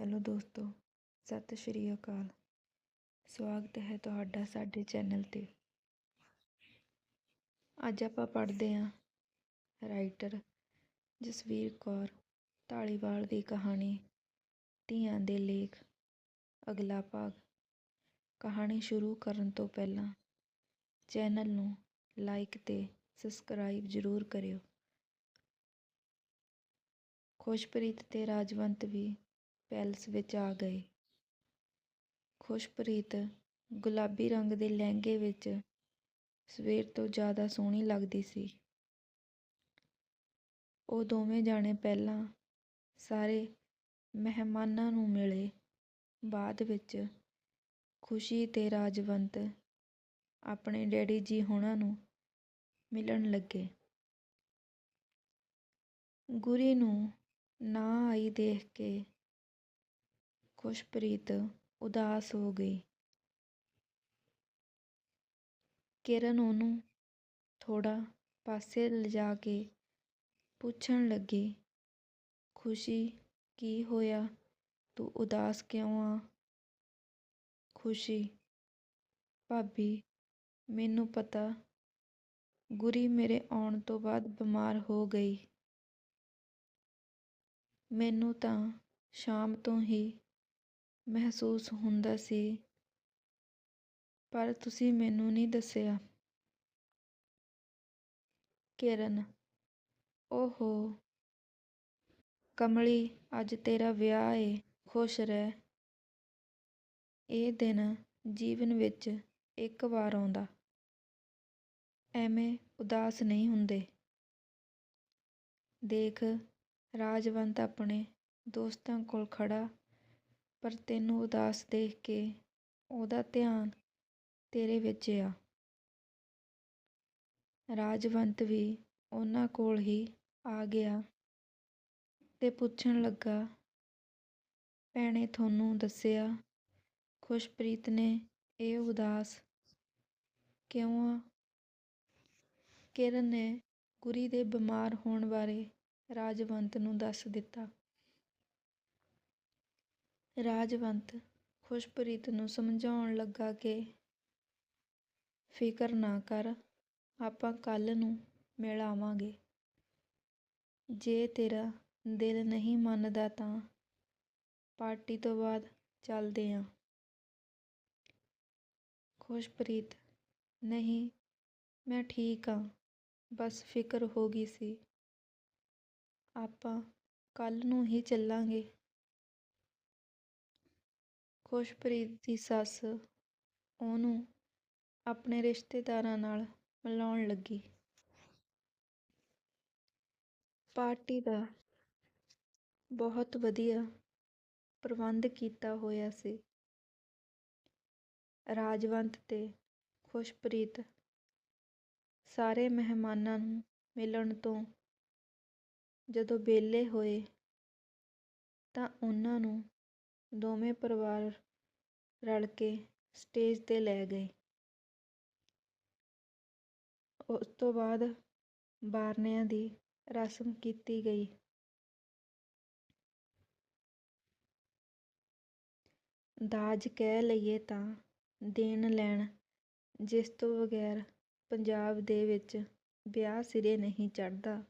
Hello ਦੋਸਤੋ, ਸਤਿ ਸ਼੍ਰੀ ਅਕਾਲ। ਸਵਾਗਤ ਹੈ ਤੁਹਾਡਾ ਸਾਡੇ ਚੈਨਲ ਤੇ। ਅੱਜ ਆਪਾਂ ਪੜ੍ਹਦੇ ਹਾਂ ਰਾਈਟਰ ਜਸਵੀਰ ਕੌਰ ਢਾਲੀਵਾਲ ਦੀ ਕਹਾਣੀ, ਧੀਆਂ ਦੇ ਲੇਖ, ਅਗਲਾ ਭਾਗ। ਕਹਾਣੀ ਸ਼ੁਰੂ ਕਰਨ ਤੋਂ ਪਹਿਲਾਂ ਚੈਨਲ ਨੂੰ ਲਾਈਕ ਤੇ ਸਬਸਕ੍ਰਾਈਬ ਜ਼ਰੂਰ ਕਰਿਓ। ਖੁਸ਼ਪ੍ਰੀਤ ਤੇ ਰਾਜਵੰਤ ਵੀ ਪੈਲਸ ਵਿੱਚ ਆ ਗਏ। ਖੁਸ਼ਪ੍ਰੀਤ ਗੁਲਾਬੀ ਰੰਗ ਦੇ ਲਹਿੰਗੇ ਵਿੱਚ ਸਵੇਰ ਤੋਂ ਜ਼ਿਆਦਾ ਸੋਹਣੀ ਲੱਗਦੀ ਸੀ। ਉਹ ਦੋਵੇਂ ਜਾਣੇ ਪਹਿਲਾਂ ਸਾਰੇ ਮਹਿਮਾਨਾਂ ਨੂੰ ਮਿਲੇ। ਬਾਅਦ ਵਿੱਚ ਖੁਸ਼ੀ ਤੇ ਰਾਜਵੰਤ ਆਪਣੇ ਡੈਡੀ ਜੀ ਹੁਣਾਂ ਨੂੰ ਮਿਲਣ ਲੱਗੇ। ਗੁਰੀ ਨੂੰ ਨਾ ਆਈ ਦੇਖ ਕੇ ਖੁਸ਼ਪ੍ਰੀਤ ਉਦਾਸ ਹੋ ਗਈ। ਕਿਰਨ ਉਹਨੂੰ ਥੋੜਾ ਪਾਸੇ ਲਿਜਾ ਕੇ ਪੁੱਛਣ ਲੱਗੀ, ਖੁਸ਼ੀ ਕੀ ਹੋਇਆ? ਤੂੰ ਉਦਾਸ ਕਿਉਂ ਆ? ਖੁਸ਼ੀ? ਭਾਬੀ, ਮੈਨੂੰ ਪਤਾ, ਗੁਰੀ ਮੇਰੇ ਆਉਣ ਤੋਂ ਬਾਅਦ ਬਿਮਾਰ ਹੋ ਗਈ। ਮੈਨੂੰ ਤਾਂ ਸ਼ਾਮ ਤੋਂ ਹੀ ਮਹਿਸੂਸ ਹੁੰਦਾ ਸੀ, ਪਰ ਤੁਸੀਂ ਮੈਨੂੰ ਨਹੀਂ ਦੱਸਿਆ। ਕਿਰਨ, ਓਹੋ, ਕਮਲੀ, ਅੱਜ ਤੇਰਾ ਵਿਆਹ ਏ, ਖੁਸ਼ ਰਹਿ। ਇਹ ਦਿਨ ਜੀਵਨ ਵਿੱਚ ਇੱਕ ਵਾਰ ਆਉਂਦਾ। ਐਵੇਂ ਉਦਾਸ ਨਹੀਂ ਹੁੰਦੇ। ਦੇਖ, ਰਾਜਵੰਤ ਆਪਣੇ ਦੋਸਤਾਂ ਕੋਲ ਖੜਾ ਪਰ ਤੈਨੂੰ ਉਦਾਸ ਦੇਖ ਕੇ ਉਹਦਾ ਧਿਆਨ ਤੇਰੇ ਵਿੱਚ ਆ। ਰਾਜਵੰਤ ਵੀ ਉਹਨਾਂ ਕੋਲ ਹੀ ਆ ਗਿਆ ਤੇ ਪੁੱਛਣ ਲੱਗਾ, ਭੈਣੇ, ਤੁਹਾਨੂੰ ਦੱਸਿਆ ਖੁਸ਼ਪ੍ਰੀਤ ਨੇ ਇਹ ਉਦਾਸ ਕਿਉਂ ਆ? ਕਿਰਨ ਨੇ ਗੁਰੀ ਦੇ ਬਿਮਾਰ ਹੋਣ ਬਾਰੇ ਰਾਜਵੰਤ ਨੂੰ ਦੱਸ ਦਿੱਤਾ। ਰਾਜਵੰਤ ਖੁਸ਼ਪ੍ਰੀਤ ਨੂੰ ਸਮਝਾਉਣ ਲੱਗਾ ਕਿ ਫਿਕਰ ਨਾ ਕਰ, ਆਪਾਂ ਕੱਲ੍ਹ ਨੂੰ ਮਿਲ ਆਵਾਂਗੇ ਜੇ ਤੇਰਾ ਦਿਲ ਨਹੀਂ ਮੰਨਦਾ ਤਾਂ ਪਾਰਟੀ ਤੋਂ ਬਾਅਦ ਚੱਲਦੇ ਆਂ। ਖੁਸ਼ਪ੍ਰੀਤ, ਨਹੀਂ, ਮੈਂ ਠੀਕ ਆਂ, ਬਸ ਫਿਕਰ ਹੋ ਗਈ ਸੀ। ਆਪਾਂ ਕੱਲ ਨੂੰ ਹੀ ਚੱਲਾਂਗੇ। ਖੁਸ਼ਪ੍ਰੀਤ ਦੀ ਸੱਸ ਉਹਨੂੰ ਆਪਣੇ ਰਿਸ਼ਤੇਦਾਰਾਂ ਨਾਲ ਮਿਲਾਉਣ ਲੱਗੀ। ਪਾਰਟੀ ਦਾ ਬਹੁਤ ਵਧੀਆ ਪ੍ਰਬੰਧ ਕੀਤਾ ਹੋਇਆ ਸੀ। ਰਾਜਵੰਤ ਤੇ ਖੁਸ਼ਪ੍ਰੀਤ ਸਾਰੇ ਮਹਿਮਾਨਾਂ ਨੂੰ ਮਿਲਣ ਤੋਂ ਜਦੋਂ ਵਿਹਲੇ ਹੋਏ ਤਾਂ ਉਹਨਾਂ ਨੂੰ ਦੋਵੇਂ ਪਰਿਵਾਰ ਰਲ ਕੇ ਸਟੇਜ ਤੇ ਲੈ ਗਏ। ਉਸ ਤੋਂ ਬਾਅਦ ਬਾਰਨਿਆਂ ਦੀ ਰਸਮ ਕੀਤੀ ਗਈ। ਦਾਜ ਕਹਿ ਲਈਏ ਤਾਂ ਦੇਣ ਲੈਣ, ਜਿਸ ਤੋਂ ਬਗੈਰ ਪੰਜਾਬ ਦੇ ਵਿੱਚ ਵਿਆਹ ਸਿਰੇ ਨਹੀਂ ਚੜ੍ਹਦਾ।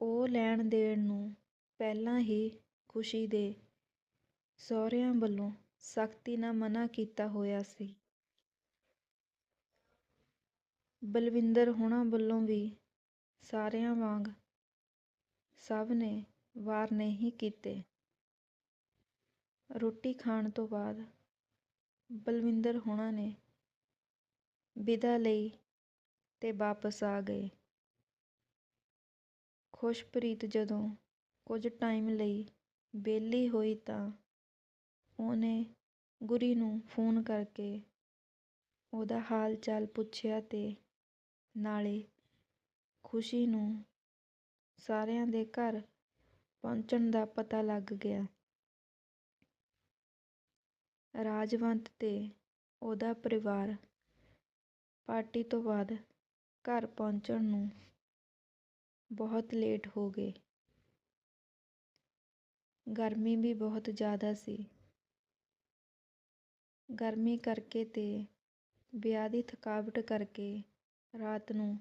ਉਹ ਲੈਣ ਦੇਣ ਨੂੰ ਪਹਿਲਾਂ ਹੀ ਖੁਸ਼ੀ ਦੇ ਸਹੁਰਿਆਂ ਵੱਲੋਂ ਸਖਤੀ ਨਾਲ ਮਨ੍ਹਾ ਕੀਤਾ ਹੋਇਆ ਸੀ। ਬਲਵਿੰਦਰ ਹੁਣਾਂ ਵੱਲੋਂ ਵੀ ਸਾਰਿਆਂ ਵਾਂਗ ਸਭ ਨੇ ਵਾਰ ਨਹੀਂ ਕੀਤੇ। ਰੋਟੀ ਖਾਣ ਤੋਂ ਬਾਅਦ ਬਲਵਿੰਦਰ ਹੋਣਾ ਨੇ ਵਿਦਾ ਲਈ ਤੇ ਵਾਪਸ ਆ ਗਏ। ਖੁਸ਼ਪ੍ਰੀਤ ਜਦੋਂ ਕੁਝ ਟਾਈਮ ਲਈ ਵਿਹਲੀ ਹੋਈ ਤਾਂ ਉਹਨੇ ਗੁਰੀ ਨੂੰ ਫੋਨ ਕਰਕੇ ਉਹਦਾ ਹਾਲ ਚਾਲ ਪੁੱਛਿਆ ਤੇ ਨਾਲੇ ਖੁਸ਼ੀ ਨੂੰ ਸਾਰਿਆਂ ਦੇ ਘਰ ਪਹੁੰਚਣ ਦਾ ਪਤਾ ਲੱਗ ਗਿਆ। ਰਾਜਵੰਤ ਤੇ ਉਹਦਾ ਪਰਿਵਾਰ ਪਾਰਟੀ ਤੋਂ ਬਾਅਦ ਘਰ ਪਹੁੰਚਣ ਨੂੰ ਬਹੁਤ ਲੇਟ ਹੋ ਗਏ। ਗਰਮੀ ਵੀ ਬਹੁਤ ਜ਼ਿਆਦਾ ਸੀ। ਗਰਮੀ ਕਰਕੇ ਤੇ ਵਿਆਹ ਦੀ ਥਕਾਵਟ ਕਰਕੇ ਰਾਤ ਨੂੰ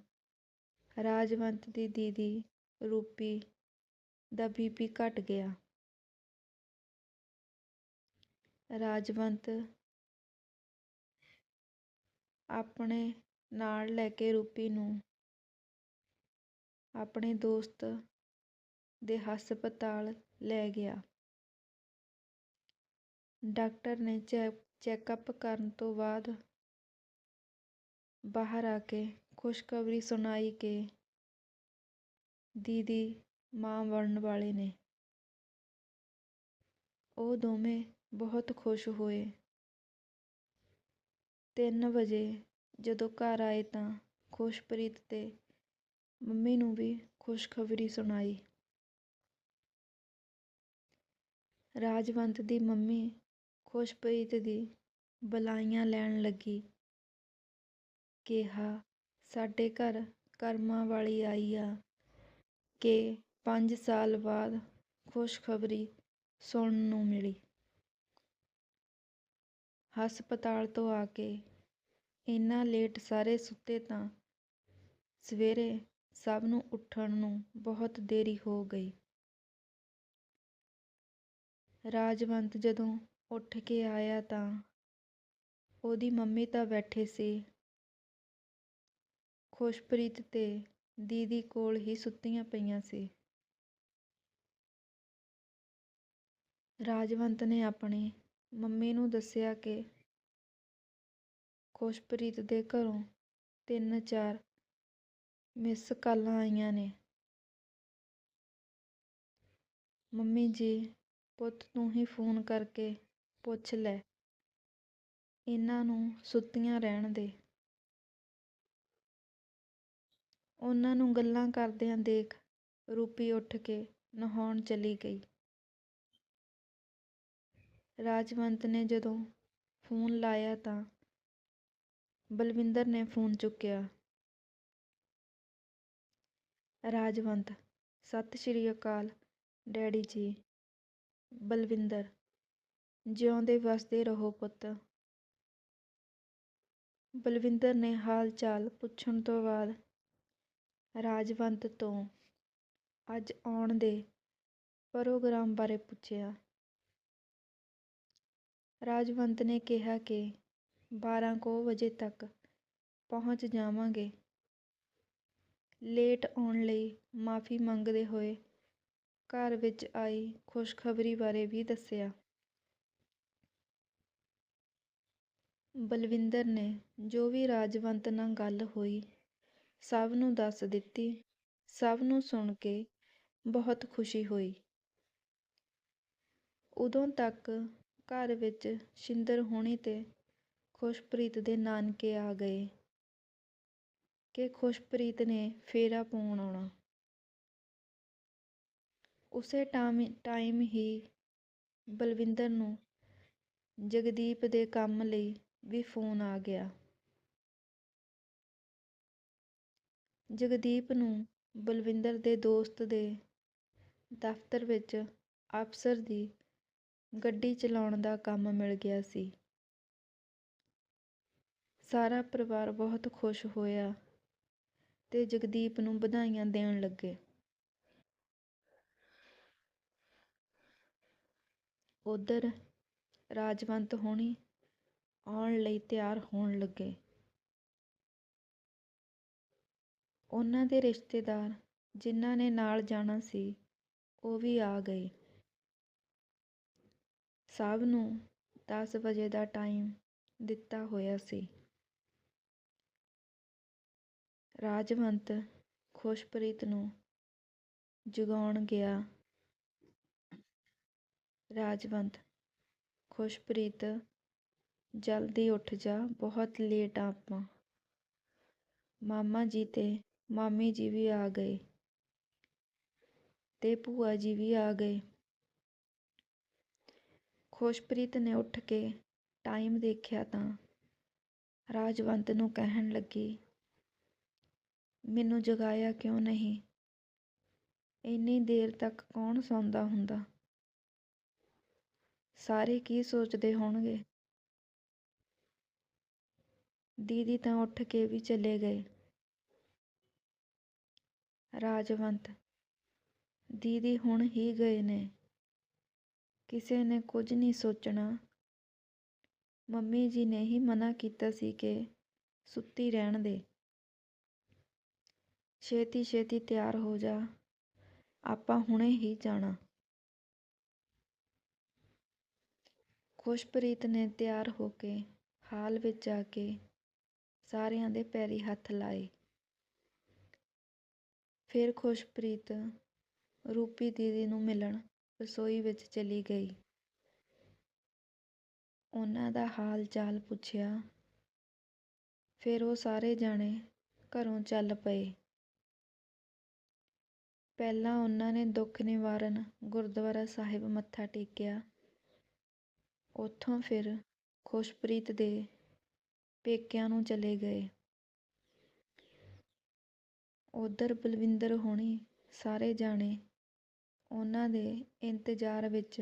ਰਾਜਵੰਤ ਦੀ ਦੀਦੀ ਰੂਪੀ ਦਾ ਬੀ ਪੀ ਘੱਟ ਗਿਆ। ਰਾਜਵੰਤ ਆਪਣੇ ਨਾਲ ਲੈ ਕੇ ਰੂਪੀ ਨੂੰ ਆਪਣੇ ਦੋਸਤ ਦੇ ਹਸਪਤਾਲ ਲੈ ਗਿਆ। ਡਾਕਟਰ ਨੇ ਚੈੱਕਅਪ ਕਰਨ ਤੋਂ ਬਾਅਦ ਬਾਹਰ ਆ ਕੇ ਖੁਸ਼ਖਬਰੀ ਸੁਣਾਈ ਕਿ ਦੀਦੀ ਮਾਂ ਬਣਨ ਵਾਲੇ ਨੇ। ਉਹ ਦੋਵੇਂ ਬਹੁਤ ਖੁਸ਼ ਹੋਏ। ਤਿੰਨ ਵਜੇ ਜਦੋਂ ਘਰ ਆਏ ਤਾਂ ਖੁਸ਼ਪ੍ਰੀਤ ਤੇ ਮੰਮੀ ਨੂੰ ਵੀ ਖੁਸ਼ਖਬਰੀ ਸੁਣਾਈ। ਰਾਜਵੰਤ ਦੀ ਮੰਮੀ ਖੁਸ਼ਪ੍ਰੀਤ ਦੀ ਬਲਾਈਆਂ ਲੈਣ ਲੱਗੀ। ਕਿਹਾ, ਸਾਡੇ ਘਰ ਕਰਮਾਂ ਵਾਲੀ ਆਈ ਆ ਕਿ ਪੰਜ ਸਾਲ ਬਾਅਦ ਖੁਸ਼ਖਬਰੀ ਸੁਣਨ ਨੂੰ ਮਿਲੀ। ਹਸਪਤਾਲ ਤੋਂ ਆ ਕੇ ਇੰਨਾ ਲੇਟ ਸਾਰੇ ਸੁੱਤੇ ਤਾਂ ਸਵੇਰੇ ਸਭ ਨੂੰ ਉੱਠਣ ਨੂੰ ਬਹੁਤ ਦੇਰੀ ਹੋ ਗਈ। ਰਾਜਵੰਤ ਜਦੋਂ ਉੱਠ ਕੇ ਆਇਆ ਤਾਂ ਉਹਦੀ ਮੰਮੀ ਤਾਂ ਬੈਠੇ ਸੀ। ਖੁਸ਼ਪ੍ਰੀਤ ਤੇ ਦੀਦੀ ਕੋਲ ਹੀ ਸੁੱਤੀਆਂ ਪਈਆਂ ਸੀ। ਰਾਜਵੰਤ ਨੇ ਆਪਣੀ ਮੰਮੀ ਨੂੰ ਦੱਸਿਆ ਕਿ ਖੁਸ਼ਪ੍ਰੀਤ ਦੇ ਘਰੋਂ ਤਿੰਨ ਚਾਰ ਮਿਸ ਕਾਲਾਂ ਆਈਆਂ ਨੇ। ਮੰਮੀ ਜੀ ਪੁੱਤ ਤੂੰ ਹੀ ਫੋਨ ਕਰਕੇ ਪੁੱਛ ਲੈ। ਇਹਨਾਂ ਨੂੰ ਸੁੱਤੀਆਂ ਰਹਿਣ ਦੇ। ਉਹਨਾਂ ਨੂੰ ਗੱਲਾਂ ਕਰਦਿਆਂ ਦੇਖ ਰੂਪੀ ਉੱਠ ਕੇ ਨਹਾਉਣ ਚਲੀ ਗਈ। ਰਾਜਵੰਤ ਨੇ ਜਦੋਂ ਫੋਨ ਲਾਇਆ ਤਾਂ ਬਲਵਿੰਦਰ ਨੇ ਫੋਨ ਚੁੱਕਿਆ। ਰਾਜਵੰਤ, ਸਤਿ ਸ਼੍ਰੀ ਅਕਾਲ ਡੈਡੀ ਜੀ, ਬਲਵਿੰਦਰ। ਜਿਉਂਦੇ ਵਸਦੇ ਰਹੋ ਪੁੱਤ। ਬਲਵਿੰਦਰ ਨੇ ਹਾਲ ਚਾਲ ਪੁੱਛਣ ਤੋਂ ਬਾਅਦ ਰਾਜਵੰਤ ਤੋਂ ਅੱਜ ਆਉਣ ਦੇ ਪ੍ਰੋਗਰਾਮ ਬਾਰੇ ਪੁੱਛਿਆ। ਰਾਜਵੰਤ ਨੇ ਕਿਹਾ ਕਿ ਬਾਰਾਂ ਕੁ ਵਜੇ ਤੱਕ ਪਹੁੰਚ ਜਾਵਾਂਗੇ। ਲੇਟ ਆਉਣ ਲਈ ਮਾਫੀ ਮੰਗਦੇ ਹੋਏ ਘਰ ਵਿੱਚ ਆਈ ਖੁਸ਼ਖਬਰੀ ਬਾਰੇ ਵੀ ਦੱਸਿਆ। ਬਲਵਿੰਦਰ ਨੇ ਜੋ ਵੀ ਰਾਜਵੰਤ ਨਾਲ ਗੱਲ ਹੋਈ, ਸਭ ਨੂੰ ਦੱਸ ਦਿੱਤੀ। ਸਭ ਨੂੰ ਸੁਣ ਕੇ ਬਹੁਤ ਖੁਸ਼ੀ ਹੋਈ। ਉਦੋਂ ਤੱਕ ਘਰ ਵਿੱਚ ਸ਼ਿੰਦਰ ਹੋਣੀ ਤੇ ਖੁਸ਼ਪ੍ਰੀਤ ਦੇ ਨਾਨਕੇ ਆ ਗਏ ਕਿ ਖੁਸ਼ਪ੍ਰੀਤ ਨੇ ਫੇਰਾ ਪਾਉਣ ਆਉਣਾ। ਉਸੇ ਟਾਈਮ ਹੀ ਬਲਵਿੰਦਰ ਨੂੰ ਜਗਦੀਪ ਦੇ ਕੰਮ ਲਈ ਵੀ ਫੋਨ ਆ ਗਿਆ। ਜਗਦੀਪ ਨੂੰ ਬਲਵਿੰਦਰ ਦੇ ਦੋਸਤ ਦੇ ਦਫ਼ਤਰ ਵਿੱਚ ਅਫਸਰ ਦੀ ਗੱਡੀ ਚਲਾਉਣ ਦਾ ਕੰਮ ਮਿਲ ਗਿਆ ਸੀ। ਸਾਰਾ ਪਰਿਵਾਰ ਬਹੁਤ ਖੁਸ਼ ਹੋਇਆ ਤੇ ਜਗਦੀਪ ਨੂੰ ਵਧਾਈਆਂ ਦੇਣ ਲੱਗੇ। ਉਧਰ ਰਾਜਵੰਤ ਹੋਣੀ ਆਉਣ ਲਈ ਤਿਆਰ ਹੋਣ ਲੱਗੇ। ਉਹਨਾਂ ਦੇ ਰਿਸ਼ਤੇਦਾਰ ਜਿਨ੍ਹਾਂ ਨੇ ਨਾਲ ਜਾਣਾ ਸੀ, ਉਹ ਵੀ ਆ ਗਏ। ਸਭ ਨੂੰ 10 ਵਜੇ ਦਾ ਟਾਈਮ ਦਿੱਤਾ ਹੋਇਆ ਸੀ। ਰਾਜਵੰਤ ਖੁਸ਼ਪ੍ਰੀਤ ਨੂੰ ਜਗਾਉਣ ਗਿਆ। ਰਾਜਵੰਤ ਖੁਸ਼ਪ੍ਰੀਤ ਜਲਦੀ ਉੱਠ ਜਾ, ਬਹੁਤ ਲੇਟ ਆ ਆਪਾਂ। ਮਾਮਾ ਜੀ ਤੇ ਮਾਮੀ ਜੀ ਵੀ ਆ ਗਏ ਤੇ ਭੂਆ ਜੀ ਵੀ ਆ ਗਏ। ਖੁਸ਼ਪ੍ਰੀਤ ਨੇ ਉੱਠ ਕੇ ਟਾਈਮ ਦੇਖਿਆ ਤਾਂ ਰਾਜਵੰਤ ਨੂੰ ਕਹਿਣ ਲੱਗੀ, ਮੈਨੂੰ ਜਗਾਇਆ ਕਿਉਂ ਨਹੀਂ? ਇੰਨੀ ਦੇਰ ਤੱਕ ਕੌਣ ਸੌਂਦਾ ਹੁੰਦਾ? ਸਾਰੇ ਕੀ ਸੋਚਦੇ ਹੋਣਗੇ? ਦੀਦੀ ਤਾਂ ਉੱਠ ਕੇ ਵੀ ਚਲੇ ਗਏ। ਰਾਜਵੰਤ, ਦੀਦੀ ਹੁਣ ਹੀ ਗਏ ਨੇ। ਕਿਸੇ ਨੇ ਕੁਝ ਨਹੀਂ ਸੋਚਣਾ। ਮੰਮੀ ਜੀ ਨੇ ਹੀ ਮਨਾ ਕੀਤਾ ਸੀ ਕਿ ਸੁੱਤੀ ਰਹਿਣ ਦੇ। ਛੇਤੀ ਛੇਤੀ ਤਿਆਰ ਹੋ ਜਾ। ਆਪਾਂ ਹੁਣੇ ਹੀ ਜਾਣਾ। ਖੁਸ਼ਪ੍ਰੀਤ ਨੇ ਤਿਆਰ ਹੋ ਕੇ ਹਾਲ ਵਿੱਚ ਜਾ ਕੇ ਸਾਰਿਆਂ ਦੇ ਪੈਰੀ ਹੱਥ ਲਾਏ। ਫਿਰ ਖੁਸ਼ਪ੍ਰੀਤ ਰੂਪੀ ਦੀਦੀ ਨੂੰ ਮਿਲਣ ਰਸੋਈ ਵਿੱਚ ਚਲੀ ਗਈ। ਉਹਨਾਂ ਦਾ ਹਾਲ ਚਾਲ ਪੁੱਛਿਆ। ਫਿਰ ਉਹ ਸਾਰੇ ਜਾਣੇ ਘਰੋਂ ਚੱਲ ਪਏ। ਪਹਿਲਾਂ ਉਹਨਾਂ ਨੇ ਦੁੱਖ ਨਿਵਾਰਨ ਗੁਰਦੁਆਰਾ ਸਾਹਿਬ ਮੱਥਾ ਟੇਕਿਆ। ਉੱਥੋਂ ਫਿਰ ਖੁਸ਼ਪ੍ਰੀਤ ਦੇ ਪੇਕਿਆਂ ਨੂੰ ਚਲੇ ਗਏ। ਉਧਰ ਬਲਵਿੰਦਰ ਹੋਣੀ ਸਾਰੇ ਜਾਣੇ ਉਹਨਾਂ ਦੇ ਇੰਤਜ਼ਾਰ ਵਿੱਚ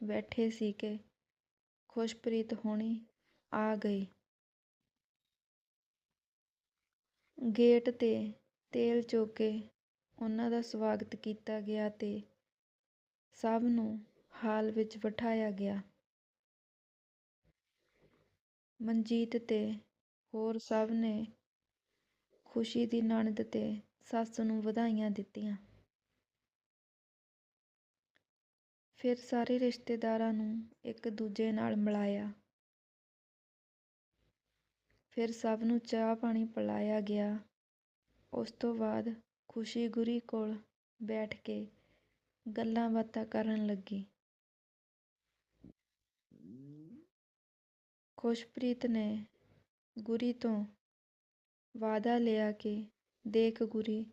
ਬੈਠੇ ਸੀ ਕਿ ਖੁਸ਼ਪ੍ਰੀਤ ਹੋਣੀ ਆ ਗਈ। ਗੇਟ ਤੇ ਤੇਲ ਚੋਕੇ ਉਹਨਾਂ ਦਾ ਸਵਾਗਤ ਕੀਤਾ ਗਿਆ ਤੇ ਸਭ ਨੂੰ ਹਾਲ ਵਿੱਚ ਬਿਠਾਇਆ ਗਿਆ। ਮਨਜੀਤ ਤੇ ਹੋਰ ਸਭ ਨੇ ਖੁਸ਼ੀ ਦੀ ਨਣਦ ਤੇ ਸੱਸ ਨੂੰ ਵਧਾਈਆਂ ਦਿੱਤੀਆਂ। ਫਿਰ ਸਾਰੇ ਰਿਸ਼ਤੇਦਾਰਾਂ ਨੂੰ ਇੱਕ ਦੂਜੇ ਨਾਲ ਮਿਲਾਇਆ। ਫਿਰ ਸਭ ਨੂੰ ਚਾਹ ਪਾਣੀ ਪਿਲਾਇਆ ਗਿਆ। ਉਸ ਤੋਂ ਬਾਅਦ ਖੁਸ਼ੀ ਗੁਰੀ ਕੋਲ ਬੈਠ ਕੇ ਗੱਲਾਂ ਬਾਤਾਂ ਕਰਨ ਲੱਗੀ। ਖੁਸ਼ਪ੍ਰੀਤ ਨੇ ਗੁਰੀ ਤੋਂ ਵਾਅਦਾ ਲਿਆ ਕਿ ਦੇਖ ਗੁਰੀ,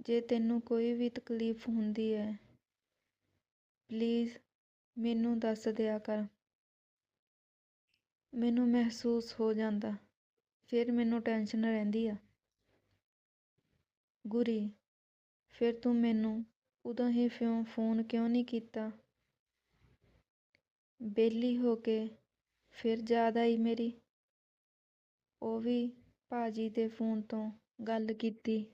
ਜੇ ਤੈਨੂੰ ਕੋਈ ਵੀ ਤਕਲੀਫ ਹੁੰਦੀ ਹੈ ਪਲੀਜ਼ ਮੈਨੂੰ ਦੱਸ ਦਿਆ ਕਰ। ਮੈਨੂੰ ਮਹਿਸੂਸ ਹੋ ਜਾਂਦਾ, ਫਿਰ ਮੈਨੂੰ ਟੈਨਸ਼ਨ ਰਹਿੰਦੀ ਆ। ਗੁਰੀ, ਫਿਰ ਤੂੰ ਮੈਨੂੰ ਉਦੋਂ ਹੀ ਫਿਉਂ ਫੋਨ ਕਿਉਂ ਨਹੀਂ ਕੀਤਾ? ਬੇਲੀ ਹੋ ਕੇ ਫਿਰ ਯਾਦ ਆਈ ਮੇਰੀ। ਉਹ ਵੀ ਭਾਜੀ ਦੇ ਫੋਨ ਤੋਂ ਗੱਲ ਕੀਤੀ।